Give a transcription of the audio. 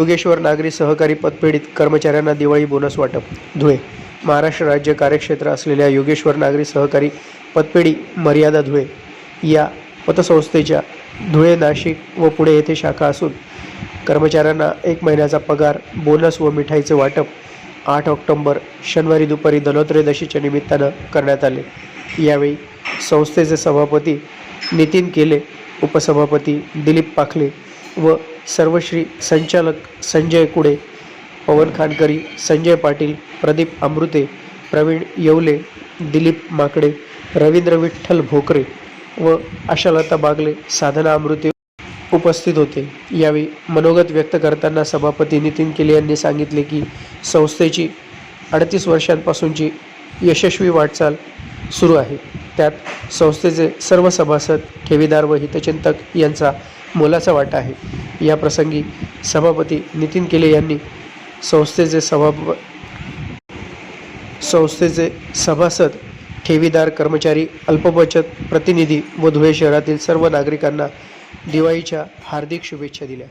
योगेश्वर नागरी सहकारी पतपेढीत कर्मचाऱ्यांना दिवाळी बोनस वाटप. धुळे महाराष्ट्र राज्य कार्यक्षेत्र असलेल्या योगेश्वर नागरी सहकारी पतपेढी मर्यादा धुळे या पतसंस्थेच्या धुळे नाशिक व पुणे येथे शाखा असून कर्मचाऱ्यांना एक महिन्याचा पगार बोनस व मिठाईचे वाटप आठ ऑक्टोंबर शनिवारी दुपारी धनोत्रयोदशीच्या निमित्तानं करण्यात आले. यावेळी संस्थेचे सभापती नितीन केले उपसभापती दिलीप पाखले व सर्वश्री संचालक संजय कुडे पवन खानकरी संजय पाटील प्रदीप अमृते प्रवीण येवले दिलीप माकडे रवींद्र विठ्ठल भोकरे व आशालता बागले साधना अमृते उपस्थित होते. यावेळी मनोगत व्यक्त करताना सभापती नितीन केले यांनी सांगितले की संस्थेची अडतीस वर्षांपासूनची यशस्वी वाटचाल सुरू आहे. त्यात संस्थेचे सर्व सभासद ठेवीदार व हितचिंतक यांचा मोलाचा वाटा आहे. या प्रसंगी सभापती नितीन केले यांनी संस्थेचे सभा संस्थेचे सभासद ठेवीदार कर्मचारी अल्पबचत प्रतिनिधी व धुळे शहरातील सर्व नागरिकांना दिवाळीच्या हार्दिक शुभेच्छा दिल्या.